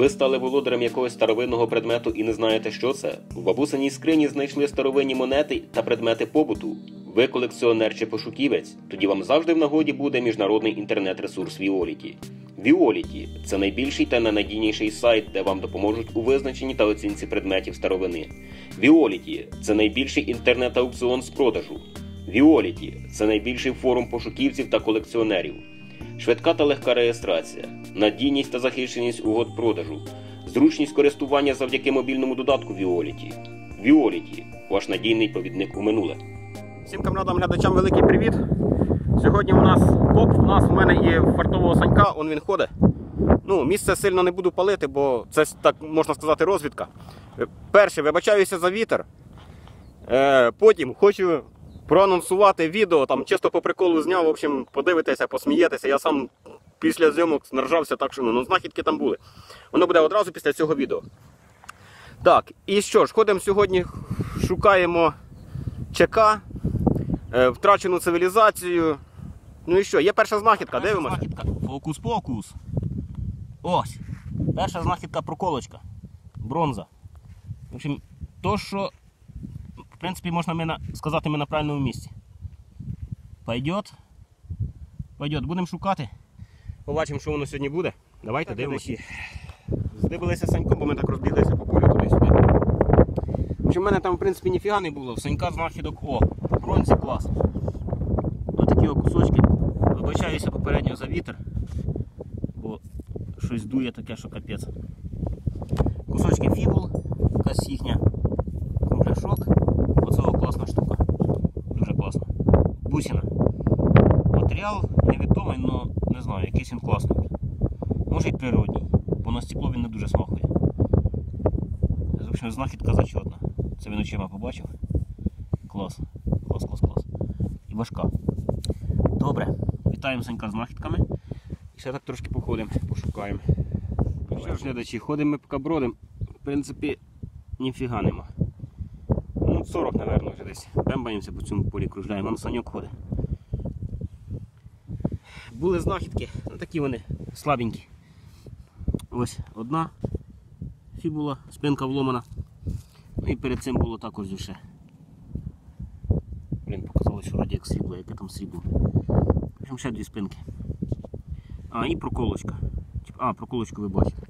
Ви стали володарем якогось старовинного предмету і не знаєте, що це? В бабусиній скрині знайшли старовинні монети та предмети побуту. Ви колекціонер чи пошуківець? Тоді вам завжди в нагоді буде міжнародний інтернет-ресурс Віоліті. Віоліті це найбільший та найнадійніший сайт, де вам допоможуть у визначенні та оцінці предметів старовини. Віоліті це найбільший інтернет-аукціон з продажу. Віоліті це найбільший форум пошуківців та колекціонерів. Швидка та легка реєстрація, надійність та захищеність угод продажу, зручність користування завдяки мобільному додатку Віоліті. Віоліті ваш надійний провідник у минуле. Всім камрадам глядачам великий привіт. Сьогодні у нас коп, у нас у мене є фартового санька, он він ходить. Ну, місце сильно не буду палити, бо це так можна сказати розвідка. Е, Перше, вибачаюся за вітер. Е, потім хочу проанонсувати відео, там чисто по приколу зняв, в общем, подивитеся, посмієтеся. Я сам після зйомок наржався так, що ну, ну знахідки там були. Воно буде одразу після цього відео. Так, і що ж, ходимо сьогодні, шукаємо ЧК, е, втрачену цивілізацію. Ну і що, є перша знахідка, дивимося. Знахідка. Фокус-покус. Ось. Перша знахідка проколочка. Бронза. В общем, то, що, принципі, можна ми на, сказати, ми на правильному місці. Пойдет. Пойдет. Будемо шукати. Побачимо, що воно сьогодні буде. Давайте дивимося. Здивилися Саньком, бо ми так розбіглися по полю туди-сюди. В мене там, в принципі, ніфіга не було. В Санька знахідок о, бронзі клас. Отакі о кусочки. Вибачаюся попередньо за вітер, бо щось дує таке, що капець. Кусочки фібул, якась їхня кругляшок. Оцього класна штука. Дуже класна. Бусина. Матеріал невідомий, але не знаю, якийсь він класний. Може і природній, бо на стекло він не дуже смахує. Общем, знахідка зачетна. Це він очима побачив. Клас. Клас, клас, клас. І важка. Добре. Вітаємо Санька з знахідками. І ще так трошки походимо, пошукаємо. Що ж, глядачі, ходимо ми поки бродимо. В принципі, ніфіга нема. Ну, 40, мабуть, десь. Бембаємося по цьому полі кружляємо, вон саньок ходить. Були знахідки, ну такі вони слабенькі. Ось одна фібула, спинка вломана. Ну і перед цим було також ще. Блін, показали, що вроді як срібло, яке там срібло. В ще дві спинки. А, і проколочка. А, проколочку ви бачите.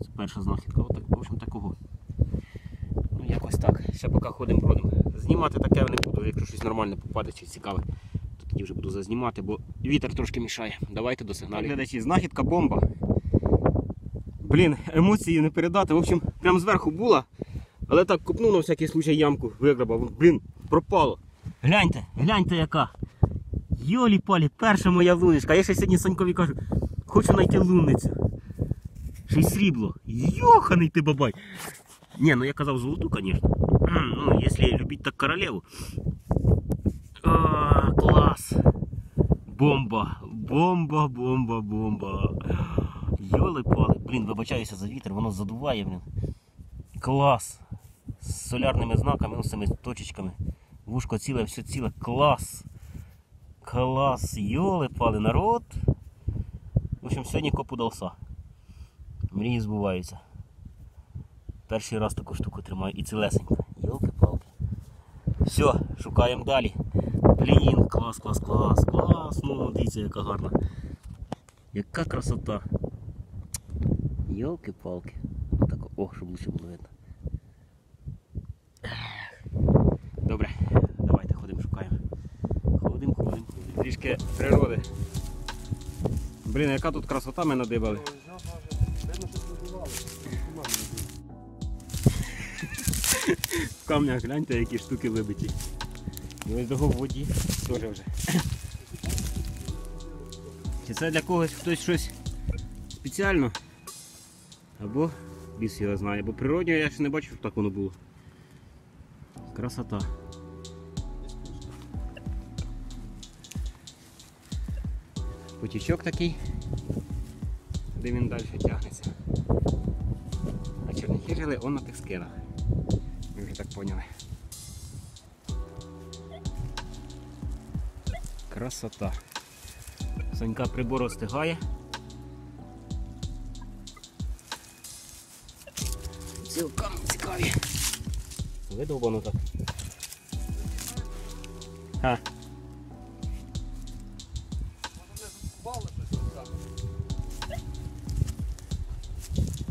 Це перша знахідка. Отак, в общем, такого. Якось так. Ще поки ходимо бродимо. Знімати таке не буду, якщо щось нормальне попаде чи цікаве, то тоді вже буду зазнімати, бо вітер трошки мішає. Давайте до сигналів. Глядачі, знахідка бомба. Блін, емоції не передати. В общем, прям зверху була, але так копнув на всякий случай ямку, виграбав. Блін, пропало. Гляньте, гляньте яка. Йолі палі, перша моя лунечка. Я ще сьогодні Санькові кажу, хочу знайти лунницю. Ще й срібло. Йоханий ти бабай. Ні, ну я казав золоту, звісно. Ну, якщо любить так королеву. А, клас. Бомба. Бомба, бомба, бомба. Йоли пали. Блін, вибачаюся за вітер, воно задуває, блін. Клас. З солярними знаками, ну, з цими точечками. Вушко ціле, все ціле. Клас. Клас. Йоли пали, народ. В общем, сьогодні коп удався. Мрії збуваються. Перший раз таку штуку тримаю і цілесенько. Йолки-палки. Все, шукаємо далі. Блін, клас, клас, клас, клас. Ну, дивіться, яка гарна. Яка красота. Йолки-палки. Ох, щоб лучше було видно. Добре, давайте ходимо, шукаємо. Ходимо, ходимо, ходимо. Трішки природи. Блін, яка тут красота ми надибали. В камнях гляньте, які штуки вибиті. І ось того в воді теж вже. Чи це для когось хтось щось спеціально? Або біс його знає, бо природньо я ще не бачив, щоб так воно було. Красота. Потічок такий, де він далі тягнеться. А черніхи жили он на тих скелах. Ми вже так поняли. Красота. Санька прибор остигає. Цілком цікаві. Видовбано так. Ха.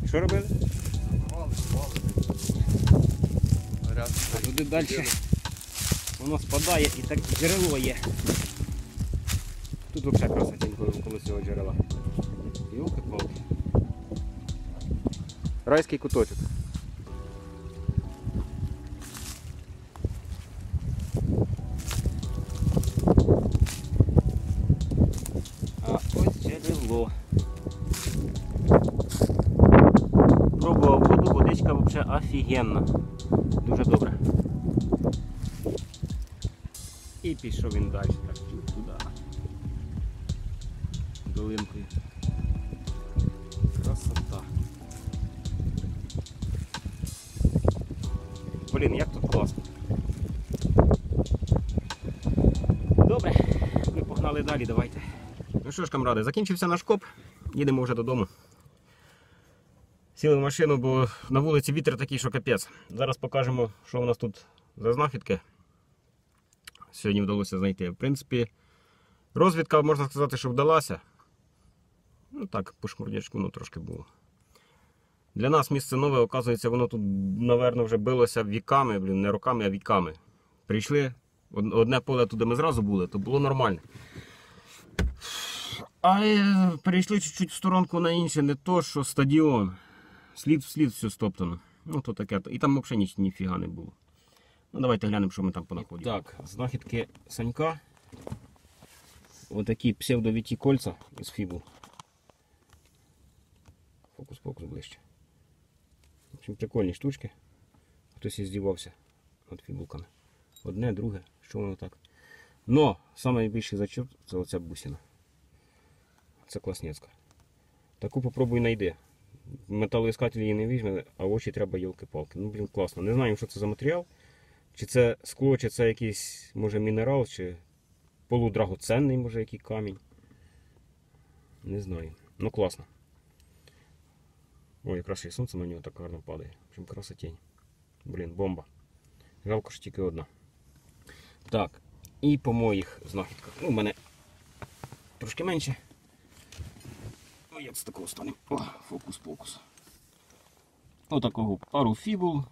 Що робили? А туди далі воно спадає і так джерело є. Тут взагалі красотенько коло цього джерела. Йолки палки Райський куточок. А ось джерело. Пробував воду, водичка взагалі офігенна. Дуже добре. І пішов він далі, так чуть туди. Долинкою. Красота. Блін, як тут класно. Добре, ми погнали далі, давайте. Ну що ж, камради, закінчився наш коп, їдемо вже додому. Сіли в машину, бо на вулиці вітер такий, що капець. Зараз покажемо, що у нас тут за знахідки. Сьогодні вдалося знайти. В принципі, розвідка, можна сказати, що вдалася. Ну так, по шмурдячку ну, трошки було. Для нас місце нове, оказується, воно тут, напевно, вже билося віками, блін, не роками, а віками. Прийшли, одне поле туди ми зразу були, то було нормально. А е, перейшли чуть-чуть в сторонку на інше, не то, що стадіон. Слід в слід все стоптано. Ну, то таке. І там взагалі ніфіга не було. Ну, давайте глянемо, що ми там понаходили. Так, знахідки Санька. Отакі псевдовіті кольця із фібул. Фокус-фокус ближче. В общем, прикольні штучки. Хтось і здівався над фібулками. Одне, друге, що воно так. Но найбільший зачіп це оця бусина. Це класнецька. Таку попробуй знайди. Металоіскатель її не візьме, а очі треба йолки-палки. Ну, блін, класно. Не знаю, що це за матеріал. Чи це скло, чи це якийсь, може, мінерал, чи полудрагоценний, може, який камінь. Не знаю. Ну класно. Ой, якраз і сонце на нього так гарно падає. В общем, красотень. Блін, бомба. Жалко, що тільки одна. Так, і по моїх знахідках. Ну, у мене трошки менше. Ну, як з такого стане? О, фокус-фокус. Отакого пару фібул,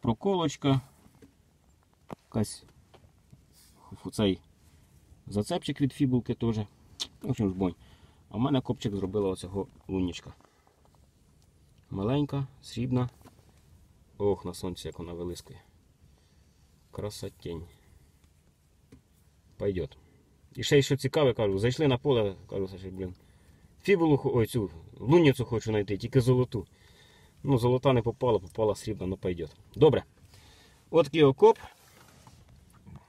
проколочка, якась цей зацепчик від фібулки теж. В общем, жбонь. А в мене копчик зробила оцього лунічка. Маленька, срібна. Ох, на сонці як вона вилискує. Красотень. Пойдет. І ще що цікаве, кажу, зайшли на поле, кажу, Саші, блін. Фібулу, ой, цю луніцю хочу знайти, тільки золоту. Ну, золота не попала, попала срібна, ну пойдет. Добре. От такий окоп.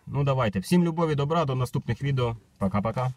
Ну давайте. Всім любові, добра, до наступних відео. Пока-пока.